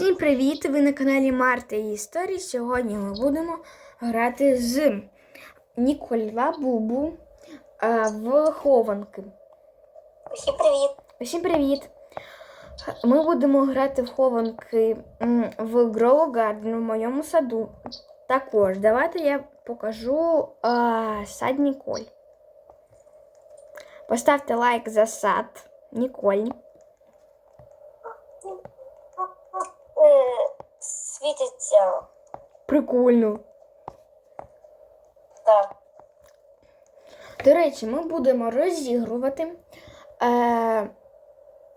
Всім привіт! Ви на каналі Марта і Історії. Сьогодні ми будемо грати з Ніколь Бубу е, в хованки. Усім привіт! Всім привіт! Ми будемо грати в хованки в Grow Garden в моєму саду. Також давайте я покажу е, сад Ніколь. Поставте лайк за сад Ніколь. Е, світиться Прикольно. так. До речі, ми будемо розігрувати е,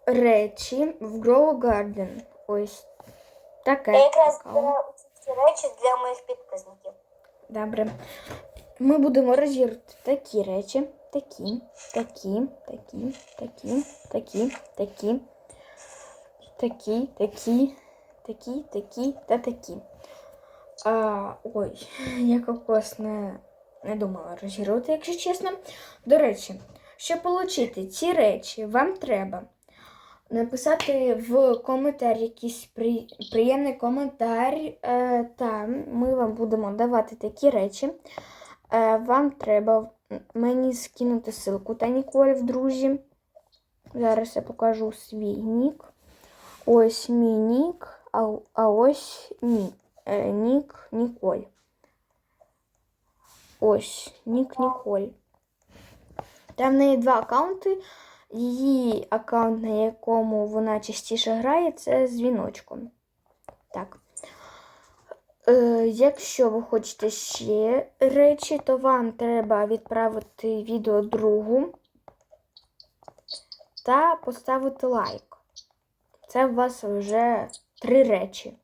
речі в Grow Garden. Ось таке. Я якраз цікаво. ці речі для моїх підписників. Добре. Ми будемо розігрувати такі речі. Такі, такі, такі, такі, такі, такі, такі, такі, такі, такі та такі. А, ой, я кокос не, думала розігрувати, якщо чесно. До речі, щоб отримати ці речі, вам треба написати в коментарі якийсь при, приємний коментар. Е, та ми вам будемо давати такі речі. Е, вам треба мені скинути ссылку та Ніколь в друзі. Зараз я покажу свій нік. Ось мій нік, а, а ось мій е, нік Ніколь. Ось нік Ніколь. Там в неї два аккаунти. Її аккаунт, на якому вона частіше грає, це з віночком. Так. Е, якщо ви хочете ще речі, то вам треба відправити відео другу та поставити лайк. Це у вас вже три речі.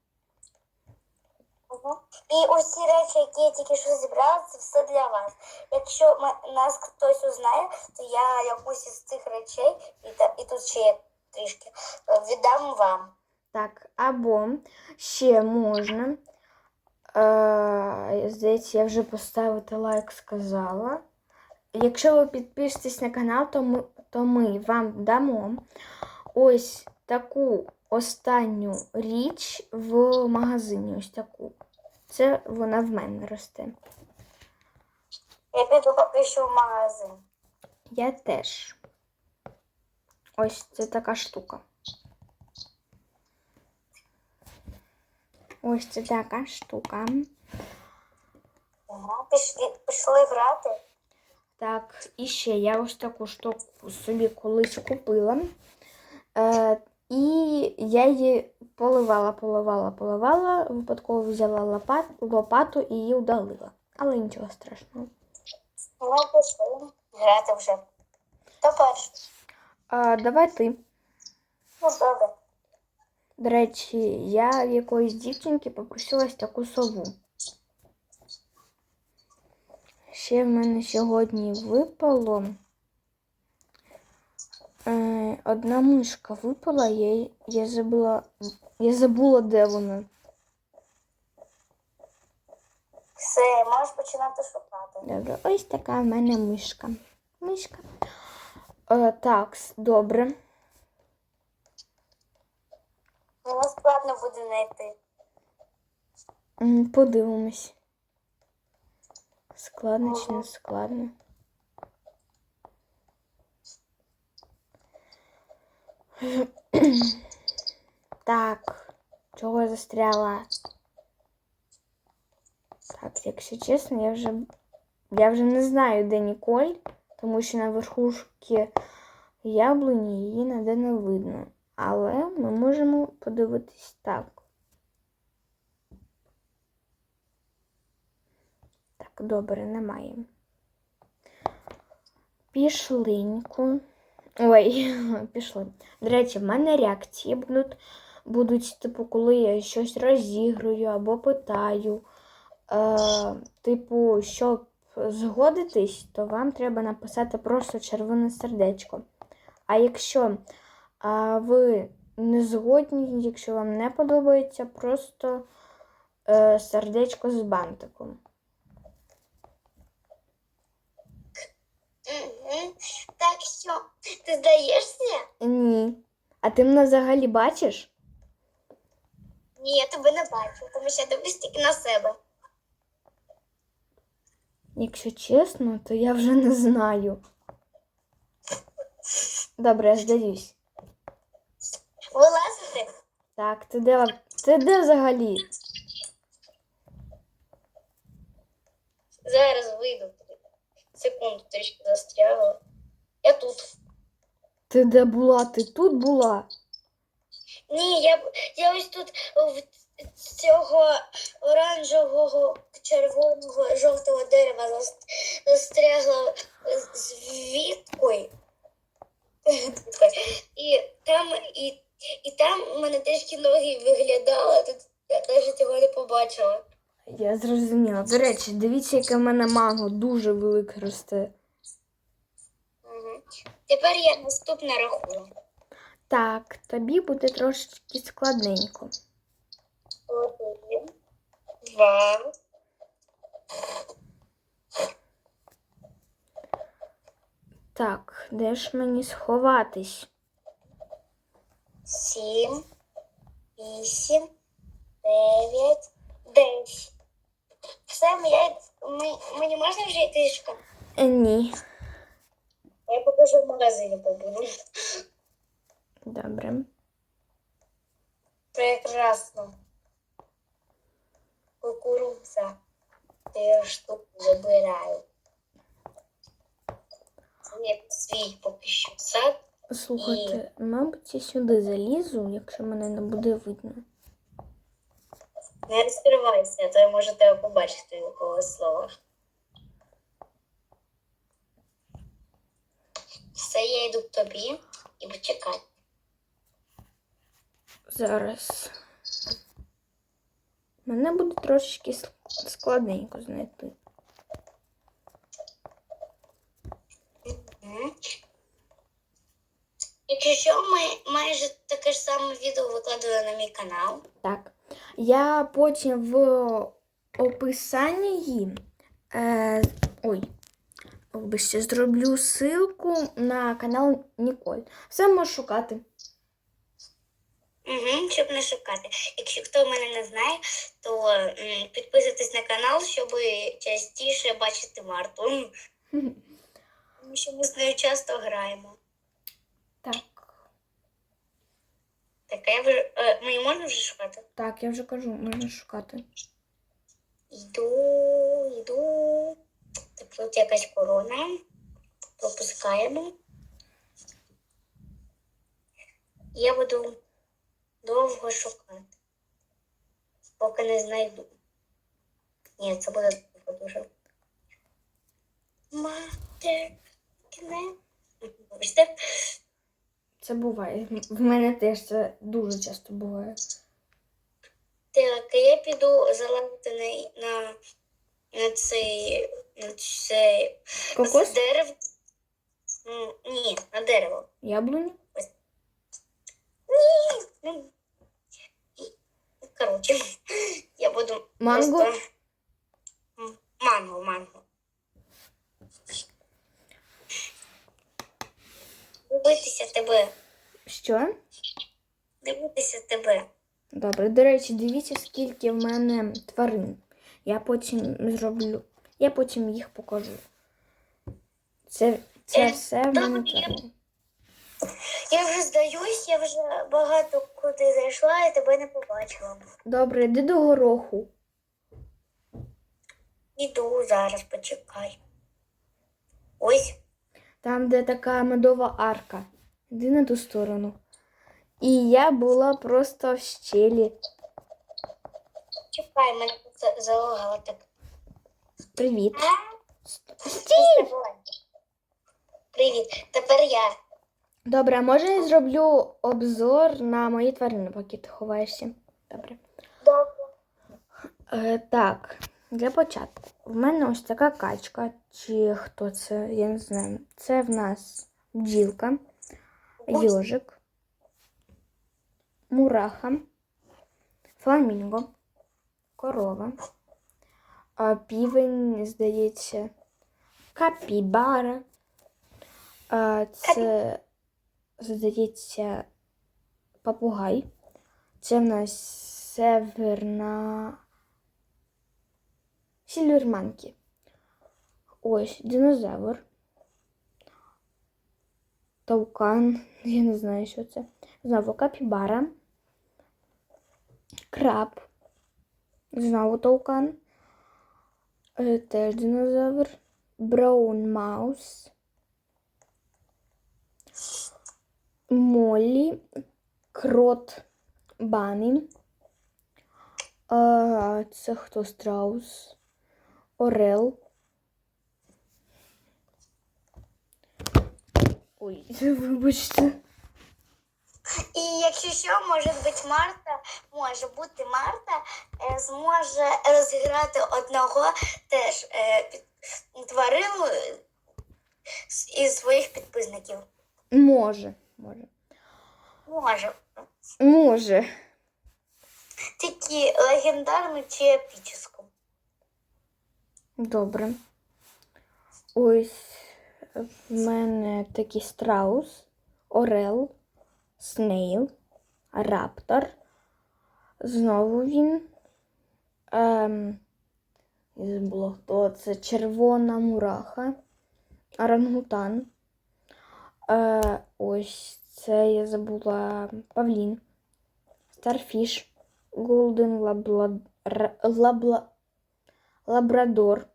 І ось ці речі, які я тільки що зібрала, це все для вас. Якщо нас хтось узнає, то я якусь із цих речей, і, та, і тут ще є трішки, е, віддам вам. Так, або ще можна. Е, здається, я вже поставити лайк сказала. Якщо ви підпишетесь на канал, то ми, то ми вам дамо ось таку останню річ в магазині. Ось таку. Це вона в мене росте. Я піду поки що в магазин. Я теж. Ось це така штука. Ось це така штука. Ага. Пішли, пішли грати. Так, і ще я ось таку штуку собі колись купила. Е, і я її поливала, поливала, поливала, випадково взяла лопат, лопату і її удалила. Але нічого страшного. Ну, пішли грати вже. Хто перший? А, давай ти. Ну, добре. До речі, я в якоїсь дівчинки попросилась таку сову. Ще в мене сьогодні випало. Е, одна мишка випала, я, я забула. Я забула, де вона. Все, можеш починати шукати. Добре, ось така в мене мишка. Мишка. Е, так, добре. Мені складно буде знайти. Подивимось. Складно чи не складно. Так, чого я застряла? Так, якщо чесно, я вже я вже не знаю, де Ніколь, тому що на верхушці яблуні її ніде не видно. Але ми можемо подивитись так. Так, добре, немає. Пішленьку. Ой, пішли. До речі, в мене реакції будуть, будуть, типу, коли я щось розіграю або питаю. Е, типу, щоб згодитись, то вам треба написати просто червоне сердечко. А якщо а, ви не згодні, якщо вам не подобається, просто е, сердечко з бантиком. Так що, ти здаєшся? Ні. А ти мене взагалі бачиш? Ні, я тебе не бачу, тому що я дивлюсь тільки на себе. Якщо чесно, то я вже не знаю. Добре, я здаюсь. Вилазити? Так, ти де, ти де взагалі? Зараз вийду. Секунду трішки застрягла. Я тут. Ти де була? Ти тут була? Ні, я, я ось тут в цього оранжевого, червоного, жовтого дерева застрягла з віткою. І там, і, і там в мене трішки ноги виглядали, тут я навіть цього не побачила. Я зрозуміла. До речі, дивіться, яке в мене манго дуже велике росте. Тепер я наступна рахую. Так, тобі буде трошечки складненько. Один, два, Так, де ж мені сховатись? сім, вісім, дев'ять, десять. Все, ми, мені можна вже йти? Е, ні. Я покажу в магазині побуду. Добре. Прекрасно. Кукурудза. Ти штуку забираю. Це свій поки що сад. Слухайте, мабуть, я сюди залізу, якщо мене не буде видно. Не розкривайся, а то я можу тебе побачити у когось слова. Все, я йду к тобі і почекай. Зараз. Мене буде трошечки складненько знайти. Якщо що, ми майже таке ж саме відео викладаю на мій канал. Так. Я потім в описанні е, ой, вибачте, зроблю ссылку на канал Ніколь. Все можеш шукати. Угу, щоб не шукати. Якщо хто мене не знає, то підписуйтесь на канал, щоб частіше бачити Марту. Тому що ми з нею часто граємо. Так. Так, а я вже. Е, мені можна вже шукати? Так, я вже кажу, можна шукати. Йду, йду. Тут якась корона. Пропускаємо. Я буду довго шукати, поки не знайду. Ні, це буде довго дуже. Мати, кіне. Вибачте. Це буває. В мене теж це дуже часто буває. Так, я піду залазити на, на, цей, на цей Кокос? дерево. Ні, на дерево. Яблуні? Ну, і- Коротше, я буду Манго? просто... Манго, манго. Дивитися тебе. Що? Дивитися тебе. Добре, до речі, дивіться, скільки в мене тварин. Я потім зроблю. Я потім їх покажу. Це, це Е, все в мене я- Я вже здаюсь, я вже багато куди зайшла і тебе не побачила. Добре, йди до гороху. Іду зараз, почекай. Ось. Там, де така медова арка. Йди на ту сторону. І я була просто в щелі. Чекай, мене тут залагало так. Привіт. Стій! Привіт, тепер я. Добре, а може я зроблю обзор на мої тварини, поки ти ховаєшся? Добре. Добре. Е, так, для початку. В мене ось така качка, чи хто це, я не знаю. Це в нас бджілка, йожик, мураха, фламінго, корова, півень, здається, капібара. Це, здається, папугай. Це в нас Северна. Сільверманкі. Ось динозавр. Таукан. Я не знаю, що це. Знову капібара. Краб. Знову таукан. Е, Теж динозавр. Браун Маус. Моллі. Крот Бані. А, це хто страус? Орел. Ой, вибачте. І якщо що, може бути Марта, може бути Марта, е, зможе розіграти одного теж е, тварину е, із своїх підписників. Може. Може. Може. Може. Тільки легендарну чи епічну. Добре. Ось в мене такий страус, орел, снейл, раптор. Знову він. Ем, забула, хто це червона мураха, орангутан. Е, ось це я забула павлін, старфіш, голден лабла, лабрадор.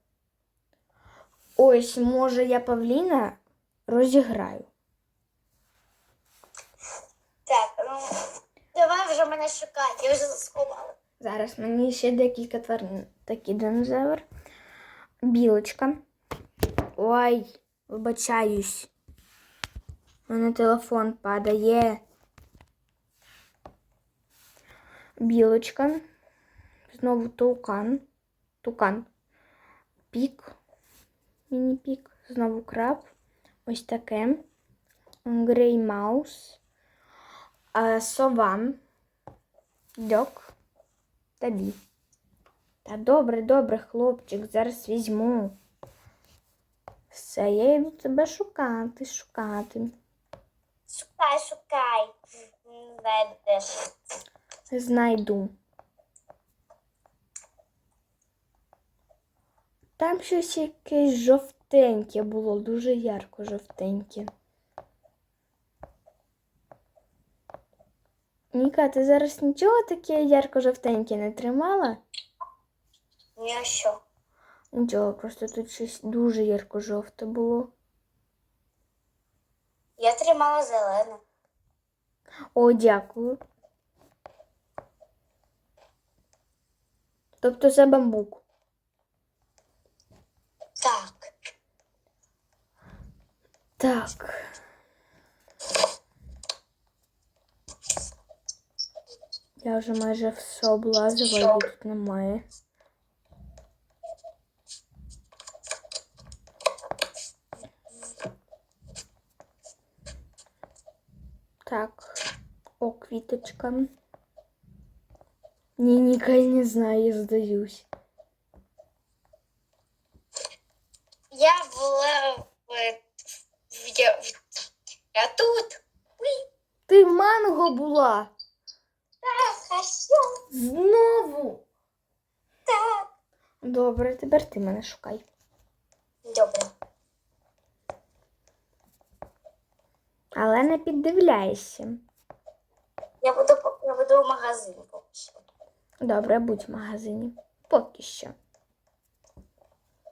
Ось, може, я павліна розіграю. Так, ну давай вже мене шукай, я вже сховала. Зараз мені ще декілька тварин. Такий динозавр. Білочка. Ой, вибачаюсь. У мене телефон падає. Білочка. Знову тукан. Тукан. Пік. Міні-пік. Знову краб. Ось таке. Грей маус. А, сова. Дьок. Тобі. Та добре, добре, хлопчик, зараз візьму. Все, я йду тебе шукати, шукати. Шукай, шукай. Знайду. Там щось якесь жовтеньке було, дуже ярко жовтеньке. Ніка, ти зараз нічого таке ярко-жовтеньке не тримала? Ні, а що? Нічого, просто тут щось дуже ярко-жовте було. Я тримала зелену. О, дякую. Тобто це бамбук. Так. Так. Я вже майже все облазила, її тут немає. Так. О, квіточка. Ні, Ніка, не знаю, я здаюсь. Я була в, в, я, я тут. Ти манго була. Що? Знову. Так. Добре, тепер ти мене шукай. Добре. Але не піддивляйся. Я буду, я буду в магазині поки що. Добре, будь в магазині. Поки що.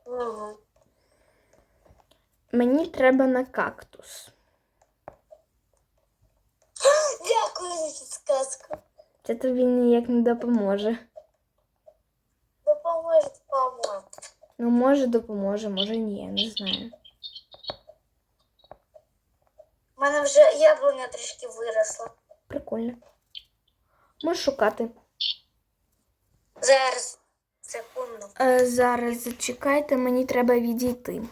Угу. Мені треба на кактус. Дякую за цю сказку. Це тобі ніяк не допоможе. Допоможе, допоможе. Ну, може, допоможе, може ні, я не знаю. У мене вже яблуня трішки виросла. Прикольно. Можеш шукати. Зараз. Секунду. Е, зараз зачекайте, мені треба відійти.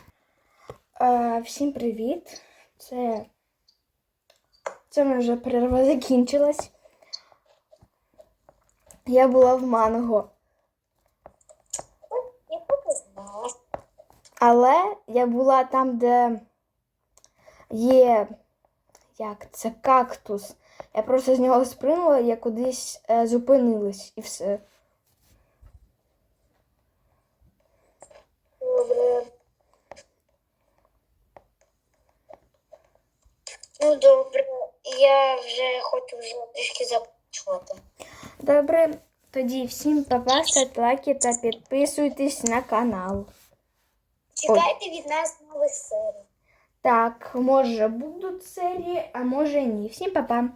Е, всім привіт. Це. Це мене вже перерва закінчилась. Я була в манго. Але я була там, де є як це кактус Я просто з нього спригнула, я кудись е, зупинилась і все. Добре. Ну, добре. Я вже хочу вже трішки закінчувати. Добре, тоді всім па-па, ставте лайки та підписуйтесь на канал. Чекайте від нас нових серій. Так, може будуть серії, а може ні. Всім па-па.